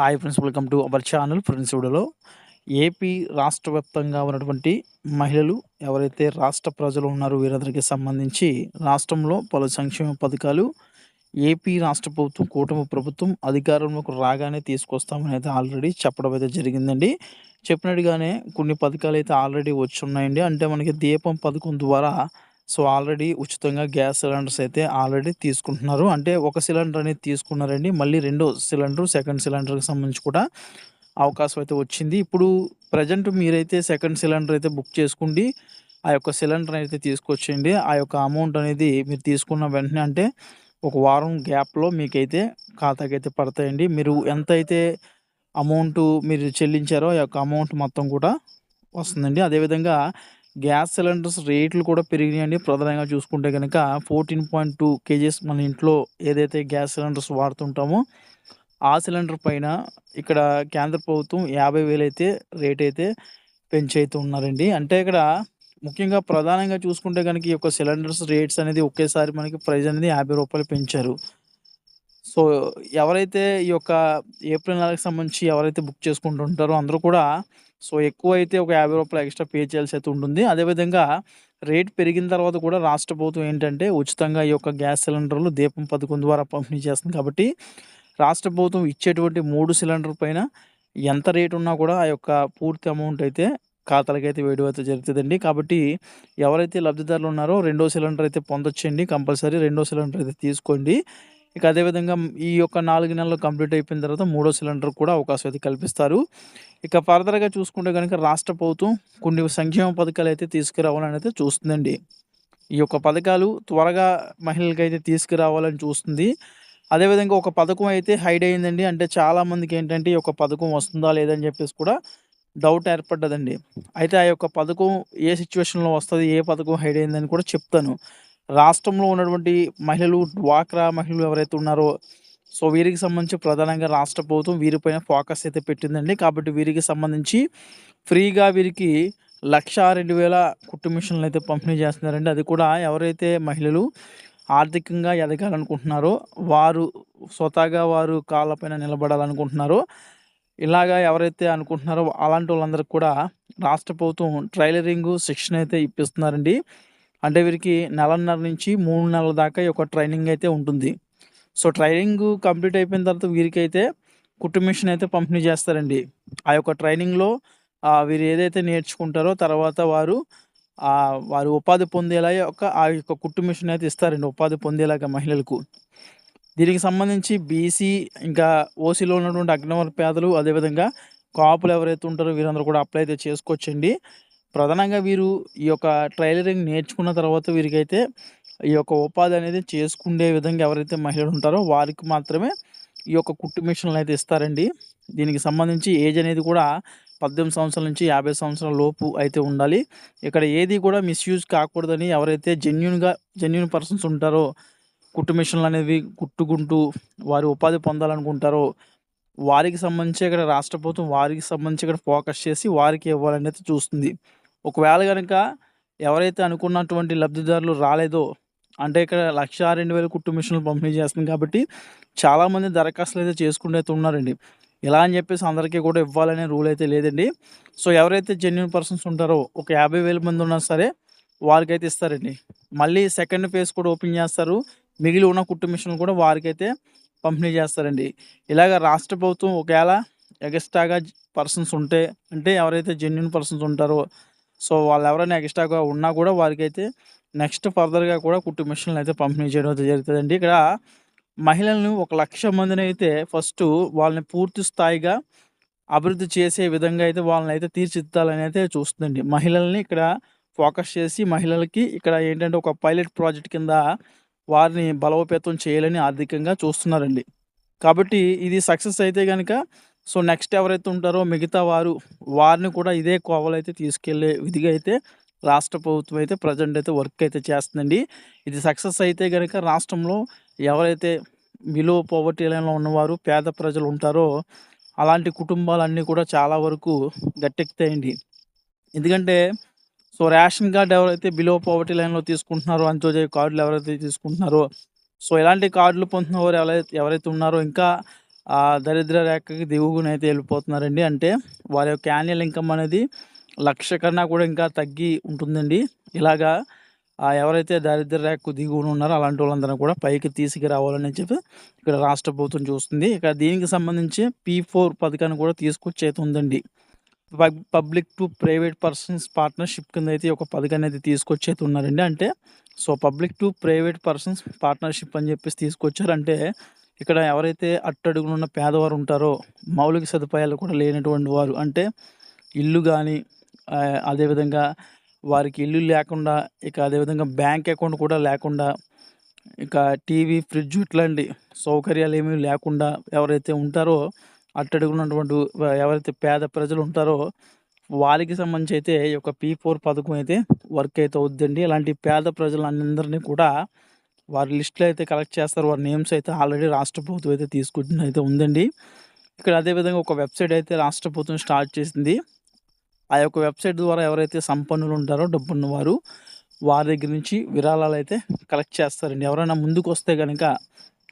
Hi friends welcome to our channel friends వీడియోలో AP రాష్ట్ర వ్యాప్తంగా ఉన్నటువంటి మహిళలు ఎవరైతే రాష్ట్ర ప్రజలు ఉన్నారో వీరందరికీ సంబంధించి రాష్ట్రంలో పలు సంక్షేమ పథకాలు ఏపీ రాష్ట్ర ప్రభుత్వం కూటమి ప్రభుత్వం అధికారంలోకి రాగానే తీసుకొస్తామని అయితే ఆల్రెడీ చెప్పడం అయితే జరిగిందండి. చెప్పినట్టుగానే కొన్ని పథకాలు అయితే ఆల్రెడీ వచ్చి ఉన్నాయండి. అంటే మనకి దీపం పథకం ద్వారా సో ఆల్రెడీ ఉచితంగా గ్యాస్ సిలిండర్స్ అయితే ఆల్రెడీ తీసుకుంటున్నారు. అంటే ఒక సిలిండర్ అనేది తీసుకున్నారండి. మళ్ళీ రెండో సిలిండర్ సెకండ్ సిలిండర్కి సంబంధించి కూడా అవకాశం అయితే వచ్చింది. ఇప్పుడు ప్రజెంట్ మీరైతే సెకండ్ సిలిండర్ అయితే బుక్ చేసుకోండి ఆ యొక్క సిలిండర్ అయితే తీసుకొచ్చేయండి. ఆ యొక్క అమౌంట్ అనేది మీరు తీసుకున్న వెంటనే అంటే ఒక వారం గ్యాప్లో మీకైతే ఖాతాకి అయితే పడతాయండి. మీరు ఎంత అయితే అమౌంట్ మీరు చెల్లించారో ఆ యొక్క అమౌంట్ మొత్తం కూడా వస్తుందండి. అదేవిధంగా గ్యాస్ సిలిండర్స్ రేట్లు కూడా పెరిగినాయండి. ప్రధానంగా చూసుకుంటే కనుక ఫోర్టీన్ పాయింట్ టూ కేజీస్ మన ఇంట్లో ఏదైతే గ్యాస్ సిలిండర్స్ వాడుతుంటామో ఆ సిలిండర్ పైన ఇక్కడ కేంద్ర ప్రభుత్వం యాభై వేలు అయితే రేట్ అయితే పెంచైతే ఉన్నారండి అంటే ఇక్కడ ముఖ్యంగా ప్రధానంగా చూసుకుంటే కనుక ఈ యొక్క సిలిండర్స్ రేట్స్ అనేది ఒకేసారి మనకి ప్రైస్ అనేది యాభై రూపాయలు పెంచారు. సో ఎవరైతే ఈ యొక్క ఏప్రిల్ నెలకు సంబంధించి ఎవరైతే బుక్ చేసుకుంటుంటారో అందరూ కూడా సో ఎక్కువ అయితే ఒక యాభై రూపాయలు ఎక్స్ట్రా పే చేయాల్సి అయితే ఉంటుంది. అదేవిధంగా రేట్ పెరిగిన తర్వాత కూడా రాష్ట్ర ప్రభుత్వం ఏంటంటే ఉచితంగా ఈ యొక్క గ్యాస్ సిలిండర్లు దీపం పథకం ద్వారా పంపిణీ చేస్తుంది. కాబట్టి రాష్ట్ర ప్రభుత్వం ఇచ్చేటువంటి మూడు సిలిండర్ పైన ఎంత రేటు ఉన్నా కూడా ఆ యొక్క పూర్తి అమౌంట్ అయితే ఖాతాలకి అయితే వేయడం అయితే జరుగుతుందండి. కాబట్టి ఎవరైతే లబ్ధిదారులు ఉన్నారో రెండో సిలిండర్ అయితే పొందొచ్చండి కంపల్సరీ. రెండో సిలిండర్ అయితే తీసుకోండి. ఇక అదేవిధంగా ఈ యొక్క నాలుగు నెలలు కంప్లీట్ అయిపోయిన తర్వాత మూడో సిలిండర్ కూడా అవకాశం అయితే కల్పిస్తారు. ఇక ఫర్దర్గా చూసుకుంటే కనుక రాష్ట్ర ప్రభుత్వం కొన్ని సంక్షేమ పథకాలు అయితే తీసుకురావాలని అయితే చూస్తుందండి. ఈ యొక్క పథకాలు త్వరగా మహిళలకి అయితే తీసుకురావాలని చూస్తుంది. అదేవిధంగా ఒక పథకం అయితే హైడ్ అయిందండి. అంటే చాలామందికి ఏంటంటే ఈ యొక్క పథకం వస్తుందా లేదని చెప్పేసి కూడా డౌట్ ఏర్పడ్డదండి. అయితే ఆ యొక్క పథకం ఏ సిచ్యువేషన్లో వస్తుంది ఏ పథకం హైడ్ అయిందని కూడా చెప్తాను. రాష్ట్రంలో ఉన్నటువంటి మహిళలు డ్వాక్రా మహిళలు ఎవరైతే ఉన్నారో సో వీరికి సంబంధించి ప్రధానంగా రాష్ట్ర ప్రభుత్వం వీరిపైన ఫోకస్ అయితే పెట్టిందండి. కాబట్టి వీరికి సంబంధించి ఫ్రీగా వీరికి లక్ష రెండు వేల కుట్టు మిషన్లు అయితే పంపిణీ చేస్తున్నారండి. అది కూడా ఎవరైతే మహిళలు ఆర్థికంగా ఎదగాలనుకుంటున్నారో వారు స్వతహాగా వారు కాళ్ళపైన నిలబడాలనుకుంటున్నారో ఇలాగా ఎవరైతే అనుకుంటున్నారో అలాంటి వాళ్ళందరికీ కూడా రాష్ట్ర ప్రభుత్వం ట్రైలరింగ్ శిక్షణ అయితే ఇప్పిస్తున్నారండి. అంటే వీరికి నెలన్నర నుంచి మూడు నెలల దాకా ఒక ట్రైనింగ్ అయితే ఉంటుంది. సో ట్రైనింగ్ కంప్లీట్ అయిపోయిన తర్వాత వీరికైతే కుట్టు మిషన్ అయితే పంపిణీ చేస్తారండి. ఆ యొక్క ట్రైనింగ్లో వీరు ఏదైతే నేర్చుకుంటారో తర్వాత వారు వారు ఉపాధి పొందేలా యొక్క ఆ యొక్క కుట్టు మిషన్ అయితే ఇస్తారండి ఉపాధి పొందేలాగా మహిళలకు. దీనికి సంబంధించి బీసీ ఇంకా ఓసీలో ఉన్నటువంటి అగ్నివర్ పేదలు అదేవిధంగా కాపులు ఎవరైతే ఉంటారో వీరందరూ కూడా అప్లై అయితే చేసుకోవచ్చండి. ప్రధానంగా వీరు ఈ యొక్క ట్రైలరింగ్ నేర్చుకున్న తర్వాత వీరికైతే ఈ యొక్క ఉపాధి అనేది చేసుకునే విధంగా ఎవరైతే మహిళలు ఉంటారో వారికి మాత్రమే ఈ యొక్క కుట్టు మిషన్లు అయితే ఇస్తారండి. దీనికి సంబంధించి ఏజ్ అనేది కూడా పద్దెనిమిది సంవత్సరాల నుంచి యాభై సంవత్సరాల లోపు అయితే ఉండాలి. ఇక్కడ ఏది కూడా మిస్యూజ్ కాకూడదని ఎవరైతే జెన్యున్గా జెన్యున్ పర్సన్స్ ఉంటారో కుట్టు మిషన్లు అనేవి కుట్టుకుంటూ వారి ఉపాధి పొందాలనుకుంటారో వారికి సంబంధించి ఇక్కడ రాష్ట్ర ప్రభుత్వం వారికి సంబంధించి ఇక్కడ ఫోకస్ చేసి వారికి ఇవ్వాలని అయితే చూస్తుంది. ఒకవేళ కనుక ఎవరైతే అనుకున్నటువంటి లబ్ధిదారులు రాలేదో అంటే ఇక్కడ లక్ష రెండు వేల కుట్టు మిషన్లు పంపిణీ చేస్తుంది కాబట్టి చాలామంది దరఖాస్తులు అయితే చేసుకుంటూ ఉన్నారండి. ఇలా అని చెప్పేసి అందరికీ కూడా ఇవ్వాలనే రూల్ అయితే లేదండి. సో ఎవరైతే జెన్యున్ పర్సన్స్ ఉంటారో ఒక యాభై వేల మంది ఉన్నా సరే వారికైతే ఇస్తారండి. మళ్ళీ సెకండ్ ఫేజ్ కూడా ఓపెన్ చేస్తారు. మిగిలి ఉన్న కుట్టు మిషన్లు కూడా వారికైతే పంపిణీ చేస్తారండి. ఇలాగ రాష్ట్ర ప్రభుత్వం ఒకవేళ ఎగస్ట్రాగా పర్సన్స్ ఉంటే అంటే ఎవరైతే జెన్యున్ పర్సన్స్ ఉంటారో సో వాళ్ళు ఎవరైనా ఎక్స్ట్రాగా ఉన్నా కూడా వారికైతే నెక్స్ట్ ఫర్దర్గా కూడా కుట్టు మిషన్లు అయితే పంపిణీ చేయడం అయితే జరుగుతుందండి. ఇక్కడ మహిళలను ఒక లక్ష మందిని అయితే ఫస్ట్ వాళ్ళని పూర్తి స్థాయిగా అభివృద్ధి చేసే విధంగా అయితే వాళ్ళని అయితే తీర్చిదిద్దాలని అయితే చూస్తుందండి. మహిళల్ని ఇక్కడ ఫోకస్ చేసి మహిళలకి ఇక్కడ ఏంటంటే ఒక పైలట్ ప్రాజెక్ట్ కింద వారిని బలోపేతం చేయాలని ఆర్థికంగా చూస్తున్నారండి. కాబట్టి ఇది సక్సెస్ అయితే కనుక సో నెక్స్ట్ ఎవరైతే ఉంటారో మిగతా వారు వారిని కూడా ఇదే కోవలు అయితే తీసుకెళ్ళే విధిగా అయితే రాష్ట్ర ప్రభుత్వం అయితే ప్రజెంట్ అయితే వర్క్ అయితే చేస్తుందండి. ఇది సక్సెస్ అయితే కనుక రాష్ట్రంలో ఎవరైతే బిలో పోవర్టీ లైన్లో ఉన్నవారు పేద ప్రజలు ఉంటారో అలాంటి కుటుంబాలన్నీ కూడా చాలా వరకు గట్టెక్కుతాయండి. ఎందుకంటే సో రేషన్ కార్డు ఎవరైతే బిలో పోవర్టీ లైన్లో తీసుకుంటున్నారో అంత్యోదయ కార్డులు ఎవరైతే తీసుకుంటున్నారో సో ఇలాంటి కార్డులు పొందుతున్న వారు ఎవరైతే ఎవరైతే ఉన్నారో ఇంకా ఆ దరిద్ర రేఖకి దిగువనైతే వెళ్ళిపోతున్నారండి. అంటే వారి యొక్క యాన్యువల్ ఇన్‌కమ్ అనేది లక్ష కన్నా కూడా ఇంకా తగ్గి ఉంటుందండి. ఇలాగా ఎవరైతే దారిద్ర రేఖకు దిగువన ఉన్నారో అలాంటి వాళ్ళందరూ కూడా పైకి తీసుకురావాలని చెప్పి ఇక్కడ రాష్ట్ర ప్రభుత్వం చూస్తుంది. ఇక దీనికి సంబంధించి పీ4 పథకాన్ని కూడా తీసుకొచ్చైతే ఉందండి. Pub public to private persons partnership కింద అయితే ఒక పథకాన్ని అయితే తీసుకొచ్చైతే ఉన్నారండి. అంటే so, public to private persons partnership అని చెప్పేసి తీసుకొచ్చారు. అంటే ఇక్కడ ఎవరైతే అట్టడుగున ఉన్న పేదవారు ఉంటారో, మౌలిక సదుపాయాలు కూడా లేనటువంటి వారు అంటే ఇల్లు కానీ అదేవిధంగా వారికి ఇల్లు లేకుండా, ఇక అదేవిధంగా బ్యాంక్ అకౌంట్ కూడా లేకుండా, ఇక టీవీ, ఫ్రిడ్జ్ ఇట్లాంటి సౌకర్యాలు ఏమీ లేకుండా ఎవరైతే ఉంటారో అట్టడుగున్నటువంటి ఎవరైతే పేద ప్రజలు ఉంటారో వారికి సంబంధించి అయితే ఈ యొక్క పీ4 పథకం అయితే వర్క్ అయితే అవుద్దండి. ఇలాంటి పేద ప్రజలందరినీ కూడా వారి లిస్ట్‌లో అయితే కలెక్ట్ చేస్తారు. వారి నేమ్స్ అయితే ఆల్రెడీ రాష్ట్ర ప్రభుత్వం అయితే తీసుకుంటుంది అయితే ఉందండి. ఇక్కడ అదే విధంగా ఒక వెబ్‌సైట్ అయితే రాష్ట్ర ప్రభుత్వం స్టార్ట్ చేసింది. ఆ యొక్క వెబ్‌సైట్ ద్వారా ఎవరైతే సంపన్నులు ఉంటారో డబ్బున్నవారు వారి దగ్గర నుంచి విరాళాలు అయితే కలెక్ట్ చేస్తారండి. ఎవరైనా ముందుకొస్తే కనుక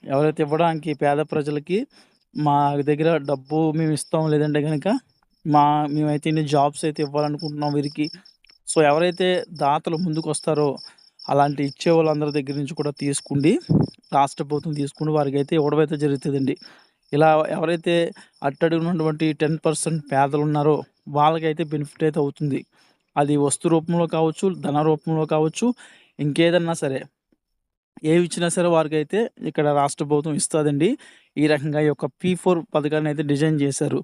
ఎవరైతే ఇవ్వడానికి పేద ప్రజలకి మా దగ్గర డబ్బు మేము ఇస్తాం. లేదంటే కనుక మా మేమైతే ఇన్ని జాబ్స్ అయితే ఇవ్వాలనుకుంటున్నాం వీరికి. సో, ఎవరైతే దాతలు ముందుకొస్తారో అలాంటి ఇచ్చే వాళ్ళందరి దగ్గర నుంచి కూడా తీసుకుండి రాష్ట్ర ప్రభుత్వం తీసుకుని వారికి అయితే ఇవ్వడమైతే జరుగుతుందండి ఇలా ఎవరైతే అట్టడుగున ఉన్నటువంటి 10% పేదలున్నారో వాళ్ళకైతే బెనిఫిట్ అయితే అవుతుంది. అది వస్తు రూపంలో కావచ్చు, ధన రూపంలో కావచ్చు, ఇంకేదన్నా సరే. ఏవి ఇచ్చినా సరే వారికైతే ఇక్కడ రాష్ట్ర ప్రభుత్వం ఇస్తుందండి ఈ రకంగా ఈ యొక్క పీ ఫోర్ పథకాన్ని అయితే డిజైన్ చేశారు.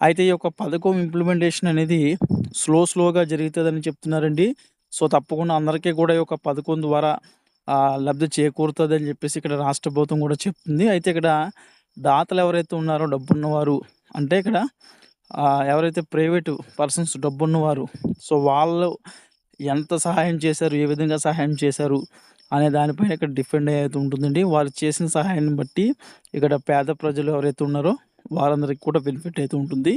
అయితే ఈ యొక్క పథకం ఇంప్లిమెంటేషన్ అనేది స్లో స్లోగా జరుగుతుందని చెప్తున్నారండి. సో, తప్పకుండా అందరికీ కూడా ఈ యొక్క పథకం ద్వారా లబ్ధి లబ్ధి అని చెప్పేసి ఇక్కడ రాష్ట్ర ప్రభుత్వం కూడా చెప్తుంది. అయితే ఇక్కడ దాతలు ఎవరైతే ఉన్నారో డబ్బున్నవారు అంటే ఇక్కడ ఎవరైతే ప్రైవేటు పర్సన్స్ డబ్బున్నవారు సో, వాళ్ళు ఎంత సహాయం చేశారు? ఏ విధంగా సహాయం చేశారు? అనే దానిపైన ఇక్కడ డిపెండ్ అయితే ఉంటుందండి. వారు చేసిన సహాయాన్ని బట్టి ఇక్కడ పేద ప్రజలు ఎవరైతే ఉన్నారో వారందరికి కూడా బెనిఫిట్ అయితే ఉంటుంది.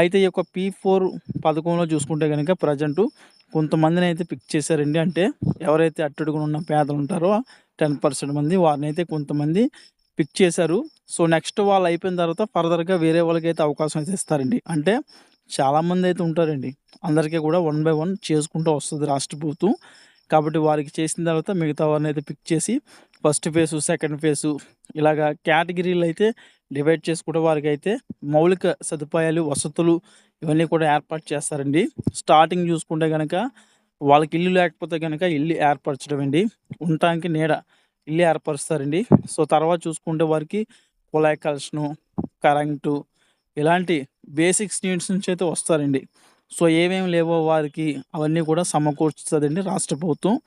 అయితే ఈ యొక్క పీ ఫోర్ పథకంలో చూసుకుంటే కనుక ప్రజెంటు కొంతమందినైతే పిక్ చేశారండి. అంటే ఎవరైతే అట్టడుగున ఉన్న పేదలు ఉంటారో 10% మంది వారినైతే కొంతమంది పిక్ చేశారు. సో, నెక్స్ట్ వాళ్ళు అయిపోయిన తర్వాత ఫర్దర్‌గా వేరే వాళ్ళకైతే అవకాశం అయితే ఇస్తారండి. అంటే చాలామంది అయితే ఉంటారండి. అందరికీ కూడా వన్ బై వన్ చేసుకుంటూ వస్తుంది రాష్ట్ర ప్రభుత్వం. కాబట్టి వారికి చేసిన తర్వాత మిగతా వారినైతే పిక్ చేసి ఫస్ట్ ఫేసు సెకండ్ ఫేసు ఇలాగా కేటగిరీలు అయితే డివైడ్ చేసుకుంటూ వారికైతే మౌలిక సదుపాయాలు, వసతులు ఇవన్నీ కూడా ఏర్పాటు చేస్తారండి. స్టార్టింగ్ చూసుకుంటే కనుక వాళ్ళకి ఇల్లు లేకపోతే కనుక ఇల్లు ఏర్పరచడం అండి. ఉండటానికి నీడ ఇల్లు ఏర్పరుస్తారండి. సో, తర్వాత చూసుకుంటే వారికి కుళాయి కనెక్షను, కరెంటు ఇలాంటి బేసిక్స్ నీడ్స్ నుంచి అయితే వస్తారండి. సో, ఏమేమి లేవో వారికి అవన్నీ కూడా సమకూర్చుతుందండి రాష్ట్ర ప్రభుత్వం.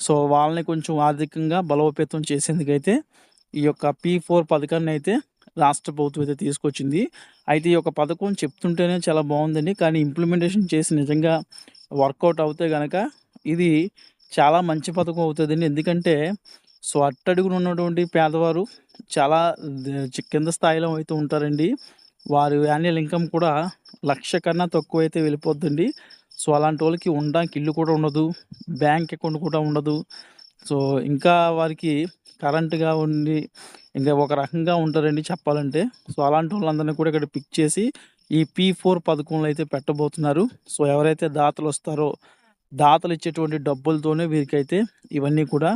సో, వాళ్ళని కొంచెం ఆర్థికంగా బలోపేతం చేసేందుకైతే ఈ యొక్క పీ ఫోర్ పథకాన్ని అయితే రాష్ట్ర ప్రభుత్వం అయితే తీసుకొచ్చింది. అయితే ఈ యొక్క పథకం చెప్తుంటేనే చాలా బాగుందండి కానీ ఇంప్లిమెంటేషన్ చేసి నిజంగా వర్కౌట్ అవుతే గనక ఇది చాలా మంచి పథకం అవుతుందండి ఎందుకంటే సో, అట్టడుగున ఉన్నటువంటి పేదవారు చాలా చి కింద స్థాయిలో అయితే ఉంటారండి. వారి యాన్యువల్ ఇన్‌కమ్ కూడా లక్ష కన్నా తక్కువ అయితే వెళ్ళిపోద్దండి. సో, అలాంటి వాళ్ళకి ఉండడానికి ఇల్లు కూడా ఉండదు. బ్యాంక్ అకౌంట్ కూడా ఉండదు. సో, ఇంకా వారికి కరెంట్‌గా ఉండి ఇంకా ఒక రకంగా ఉంటారండి చెప్పాలంటే. సో, అలాంటి వాళ్ళందరినీ కూడా ఇక్కడ పిక్ చేసి ఈ పీ ఫోర్ పథకంలో అయితే పెట్టబోతున్నారు. సో, ఎవరైతే దాతలు వస్తారో దాతలు ఇచ్చేటువంటి డబ్బులతోనే వీరికైతే ఇవన్నీ కూడా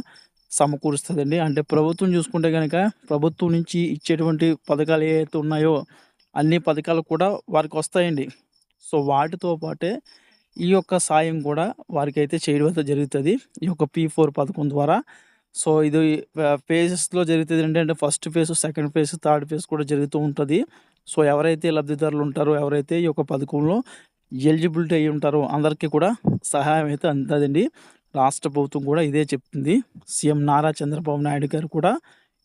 సమకూరుస్తుందండి అంటే ప్రభుత్వం చూసుకుంటే కనుక ప్రభుత్వం నుంచి ఇచ్చేటువంటి పథకాలు ఏవైతే ఉన్నాయో అన్ని పథకాలు కూడా వారికి వస్తాయండి సో, వాటితో పాటే ఈ యొక్క సాయం కూడా వారికైతే చేయడం అయితే జరుగుతుంది ఈ యొక్క పీ ఫోర్ పథకం ద్వారా. సో, ఇది ఫేజెస్‌లో జరుగుతుంది అంటే first phase, second phase, third phase కూడా జరుగుతూ ఉంటుంది సో, ఎవరైతే లబ్ధిదారులు ఉంటారో ఎవరైతే ఈ యొక్క పథకంలో ఎలిజిబిలిటీ అయి ఉంటారో అందరికీ కూడా సహాయం అయితే అందుతుందండి రాష్ట్ర ప్రభుత్వం కూడా ఇదే చెప్తుంది. సీఎం నారా చంద్రబాబు నాయుడు గారు కూడా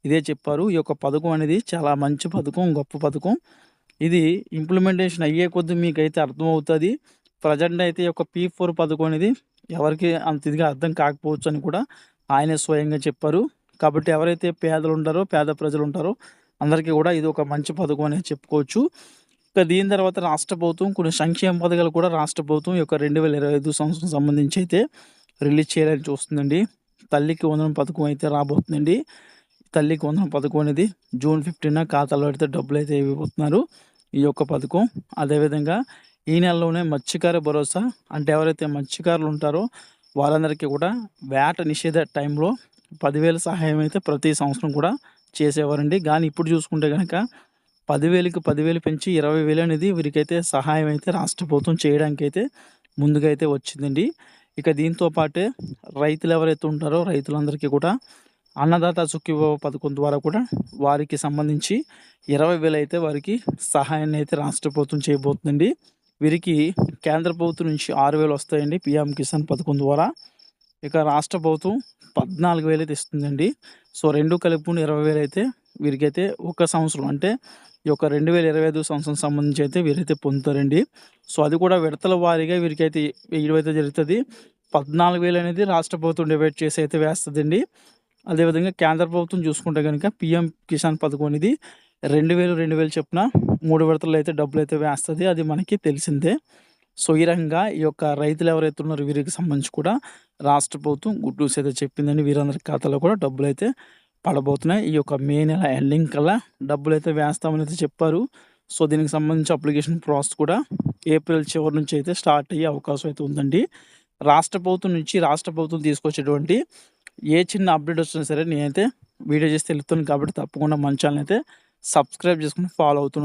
ఇదే చెప్పారు. ఈ యొక్క పథకం అనేది చాలా మంచి పథకం, గొప్ప పథకం. ఇది ఇంప్లిమెంటేషన్ అయ్యే కొద్దీ మీకైతే అర్థమవుతుంది ప్రెజెంట్ అయితే ఈ యొక్క పీ4 పథకం అనేది ఎవరికి అంత ఇదిగా అర్థం కాకపోవచ్చు అని కూడా ఆయనే స్వయంగా చెప్పారు. కాబట్టి ఎవరైతే పేదలు ఉంటారో, పేద ప్రజలు ఉంటారో అందరికీ కూడా ఇది ఒక మంచి పథకం అనేది చెప్పుకోవచ్చు. ఇక దీని తర్వాత రాష్ట్ర ప్రభుత్వం కొన్ని సంక్షేమ పథకాలు కూడా రాష్ట్ర ప్రభుత్వం యొక్క రెండు వేల ఇరవై ఐదు సంవత్సరం సంబంధించి అయితే రిలీజ్ చేయాలని చూస్తుందండి. తల్లికి వందనం పథకం అయితే రాబోతుందండి. తల్లికి వందనం పథకం అనేది జూన్ ఫిఫ్టీన్ ఖాతాలో అయితే డబ్బులు అయితే ఇవ్వబోతున్నారు ఈ యొక్క పథకం అదేవిధంగా ఈ నెలలోనే మత్స్యకార భరోసా అంటే ఎవరైతే మత్స్యకారులు ఉంటారో వాళ్ళందరికీ కూడా వేట నిషేధ టైంలో పదివేల సహాయం అయితే ప్రతి సంవత్సరం కూడా చేసేవారండి. కానీ ఇప్పుడు చూసుకుంటే కనుక పదివేలకి పదివేలు పెంచి ఇరవై వేలు అనేది వీరికైతే సహాయం అయితే రాష్ట్ర ప్రభుత్వం చేయడానికి అయితే ముందుగా అయితే వచ్చిందండి. ఇక దీంతో పాటే రైతులు ఎవరైతే ఉంటారో రైతులందరికీ కూడా అన్నదాత సుఖీభావ పథకం ద్వారా కూడా వారికి సంబంధించి ఇరవై వేలు అయితే వారికి సహాయాన్ని అయితే రాష్ట్ర ప్రభుత్వం చేయబోతుందండి. వీరికి కేంద్ర ప్రభుత్వం నుంచి ఆరు వేలు వస్తాయండి. పిఎం కిసాన్ పథకం ద్వారా. ఇక రాష్ట్ర ప్రభుత్వం పద్నాలుగు వేలు అయితే ఇస్తుందండి. సో రెండు కలిపి ఇరవై వేలు అయితే వీరికైతే ఒక సంవత్సరం అంటే ఈ యొక్క రెండు వేల ఇరవై ఐదు సంవత్సరం సంబంధించి అయితే వీరైతే పొందుతారండి. సో అది కూడా విడతల వారీగా వీరికైతే వేయడం అయితే జరుగుతుంది. పద్నాలుగు వేలు అనేది రాష్ట్ర ప్రభుత్వం డివైడ్ చేసి అయితే వేస్తుందండి. అదేవిధంగా కేంద్ర ప్రభుత్వం చూసుకుంటే కనుక పిఎం కిసాన్ పథకం అనేది రెండు వేలు రెండు వేలు చొప్పున మూడు విడతలు అయితే డబ్బులు అయితే వేస్తుంది. అది మనకి తెలిసిందే. సో ఈ రకంగా ఈ యొక్క రైతులు ఎవరైతే ఉన్నారో వీరికి సంబంధించి కూడా రాష్ట్ర ప్రభుత్వం గుడ్ న్యూస్ అయితే చెప్పిందని వీరందరి ఖాతాలో కూడా డబ్బులు అయితే పడబోతున్నాయి. ఈ యొక్క మే నెల ఎండింగ్ కల్లా డబ్బులు అయితే వేస్తామని అయితే చెప్పారు. సో దీనికి సంబంధించి అప్లికేషన్ ప్రాసెస్ కూడా ఏప్రిల్ చివరి నుంచి అయితే స్టార్ట్ అయ్యే అవకాశం అయితే ఉందండి. రాష్ట్ర ప్రభుత్వం నుంచి రాష్ట్ర ప్రభుత్వం తీసుకొచ్చేటువంటి ఏ చిన్న అప్డేట్ వచ్చినా సరే నేనైతే వీడియో చేసి తెలుపుతాను కాబట్టి తప్పకుండా మన ఛానల్ అయితే సబ్స్క్రైబ్ చేసుకుని ఫాలో అవుతున్నాను